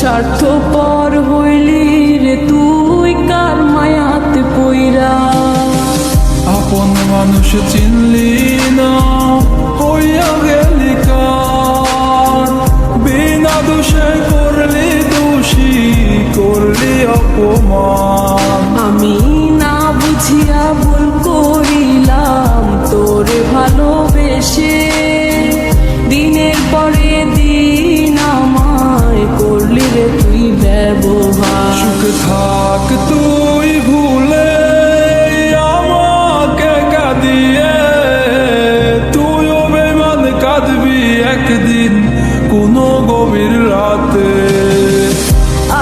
স্বার্থপর হইলি রে তুই কার মায়াতে পইরা আপন মানুষ চিনলি না, হইয়া গেলি কার? বিনা দোষে করলি দোষী, করলি অপমান। ব্যবহার। সুখে থাক তুই ভুলে আমাকে কাঁদিয়ে। তুইও বেমান কাঁদবি একদিন কোনো গভীর রাতে।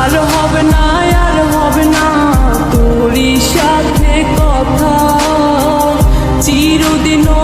আর হবে না আর হবে না তোরই সাথে কথা। চিরদিনও